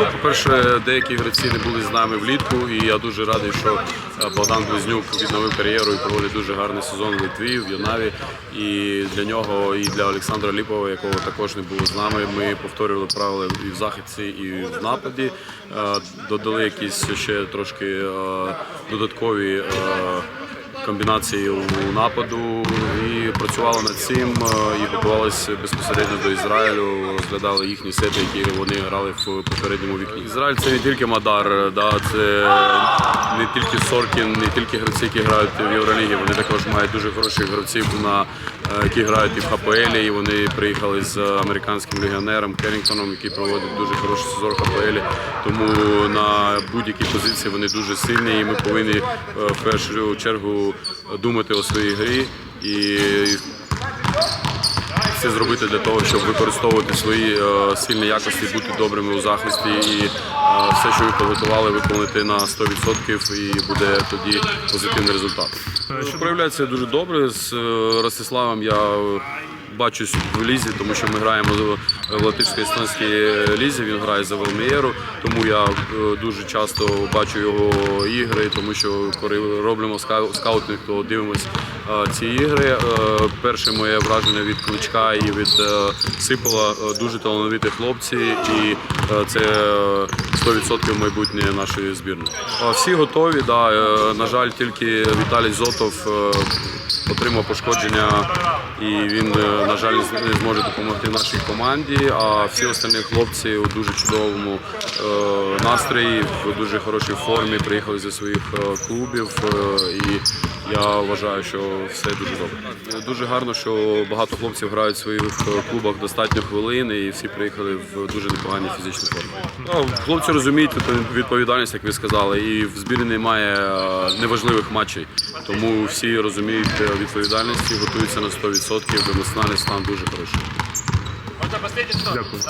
По-перше, деякі гравці не були з нами влітку, і я дуже радий, що е, Богдан Близнюк відновив кар'єру і проводить дуже гарний сезон в Литві, в Юнаві. І для нього, і для Олександра Ліпова, якого також не було з нами. Ми повторювали правила і в захисті, і в нападі. Е, Додали якісь ще трошки е, додаткові. Комбінації нападу і працювали над цим е, і готувалися безпосередньо до Ізраїлю. Розглядали їхні сети, які вони грали в попередньому вікні. Ізраїль це не тільки Мадар, да, це не тільки Соркін, не тільки гравці, які грають в Євролігі. Вони також мають дуже хороших гравців, на, е, які грають і в ХПЛ. І вони приїхали з американським легіонером Керрінгтоном, який проводить дуже хороший сезон ХПЛ. Тому на будь-якій позиції вони дуже сильні, і ми повинні е, в першу чергу думати о своїй грі і все зробити для того, щоб використовувати свої е, сильні якості, бути добрими у захисті і е, все, що ви підготували, виконати на 100% і буде тоді позитивний результат. Проявляється дуже добре. З е, Ростиславом я бачусь в лізі, тому що ми граємо в латишській естонській лізі. Він грає за Велмієру, тому я е, дуже часто бачу його ігри, тому що коли робимо скау- скаутинг, то дивимось е, ці ігри. Е, Перше моє враження від Кличка і від Сипола дуже талановиті хлопці, і це е, 100% майбутнє нашої збірної. Всі готові. Да. На жаль, тільки Віталій Зотов отримав пошкодження, і він, е, на жаль, не зможе допомогти нашій команді. А всі останні хлопці у дуже чудовому е, настрої, в дуже хорошій формі приїхали зі своїх е, клубів. І я вважаю, що все дуже добре. Дуже гарно, що багато хлопців грають в своїх е, клубах достатньо хвилин, і всі приїхали в дуже непоганій фізичній формі. Ну, хлопці розуміють відповідальність, як ви сказали, і в збірні немає е, неважливих матчей. Тому всі розуміють е, відповідальність і готуються на 100%. Емоціональний стан дуже хороший. Дякую.